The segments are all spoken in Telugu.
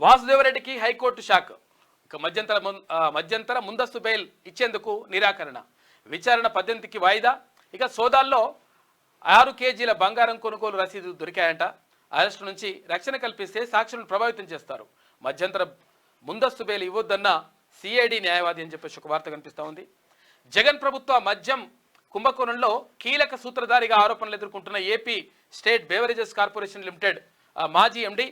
వాసుదేవరెడ్డికి హైకోర్టు షాక్. ఇక మధ్యంతర మధ్యంతర ముందస్తు బెయిల్ ఇచ్చేందుకు నిరాకరణ. విచారణ పద్దెనిమిదికి వాయిదా. ఇక సోదాల్లో ఆరు కేజీల బంగారం కొనుగోలు రసీదు దొరికాయంట. అరెస్టు నుంచి రక్షణ కల్పిస్తే సాక్షులను ప్రభావితం చేస్తారు. మధ్యంతర ముందస్తు బెయిల్ ఇవ్వొద్దన్న సిఐడి న్యాయవాది అని చెప్పేసి ఒక వార్త కనిపిస్తూ ఉంది. జగన్ ప్రభుత్వ మద్యం కుంభకోణంలో కీలక సూత్రధారిగా ఆరోపణలు ఎదుర్కొంటున్న AP State Beverages Corporation Limited మాజీ ఎండీ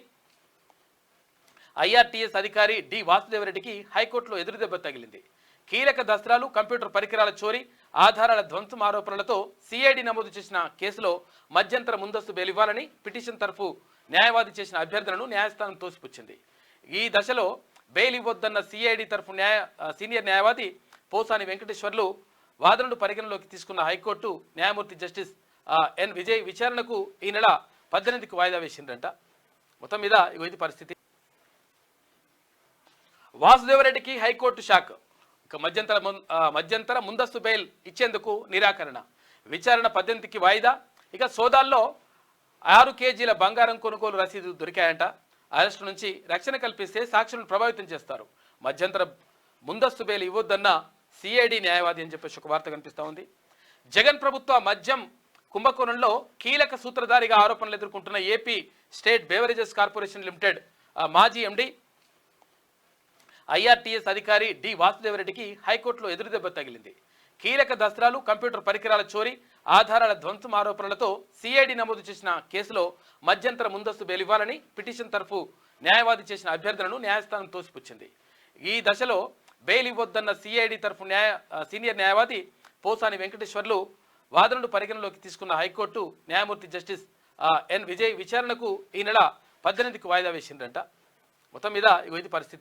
ఐఆర్టీఎస్ అధికారి డి వాసుదేవరెడ్డికి హైకోర్టులో ఎదురుదెబ్బ తగిలింది. కీలక దస్త్రాలు కంప్యూటర్ పరికరాల చోరీ ఆధారాల ధ్వంసం ఆరోపణలతో సిఐడి నమోదు చేసిన కేసులో మధ్యంతర ముందస్తు బెయిల్ ఇవ్వాలని పిటిషన్ తరఫు న్యాయవాది చేసిన అభ్యర్థనను న్యాయస్థానం తోసిపుచ్చింది. ఈ దశలో బెయిల్ ఇవ్వొద్దన్న సిఐడి తరఫు న్యాయ సీనియర్ న్యాయవాది పోసాని వెంకటేశ్వర్లు వాదనను పరిగణలోకి తీసుకున్న హైకోర్టు న్యాయమూర్తి జస్టిస్ ఎన్ విజయ్ విచారణకు ఈ నెల పద్దెనిమిదికి వాయిదా వేసిందంట మొత్తం మీద ఇగో ఇది పరిస్థితి. వాసుదేవరెడ్డికి హైకోర్టు షాక్. ఇక మధ్యంతర ముం- మధ్యంతర ముందస్తు బెయిల్ ఇచ్చేందుకు నిరాకరణ. విచారణ పద్దెనిమిదికి వాయిదా. ఇక సోదాల్లో ఆరు కేజీల బంగారం కొనుగోలు రసీదు దొరికాయంట. అరెస్టు నుంచి రక్షణ కల్పిస్తే సాక్షులను ప్రభావితం చేస్తారు. మధ్యంతర ముందస్తు బెయిల్ ఇవ్వొద్దన్న సిఐడి న్యాయవాది అని చెప్పేసి ఒక వార్త కనిపిస్తూ ఉంది. జగన్ ప్రభుత్వ మద్యం కుంభకోణంలో కీలక సూత్రధారిగా ఆరోపణలు ఎదుర్కొంటున్న AP state beverages corporation limited మాజీ ఎండి ఐఆర్టీఎస్ అధికారి డి వాసుదేవరెడ్డికి హైకోర్టులో ఎదురుదెబ్బ తగిలింది. కీలక దస్త్రాలు కంప్యూటర్ పరికరాల చోరీ ఆధారాల ధ్వంసం ఆరోపణలతో సిఐడి నమోదు చేసిన కేసులో మధ్యంతర ముందస్తు బెయిల్ ఇవ్వాలని పిటిషన్ తరఫు న్యాయవాది చేసిన అభ్యర్థనను న్యాయస్థానం తోసిపుచ్చింది. ఈ దశలో బెయిల్ ఇవ్వొద్దన్న సిఐడి తరఫు న్యాయ సీనియర్ న్యాయవాది పోసాని వెంకటేశ్వర్లు వాదనను పరిగణలోకి తీసుకున్న హైకోర్టు న్యాయమూర్తి జస్టిస్ ఎన్ విజయ్ విచారణకు ఈ నెల పద్దెనిమిదికి వాయిదా వేసిందంట మొత్తం మీద ఇగో ఇది పరిస్థితి.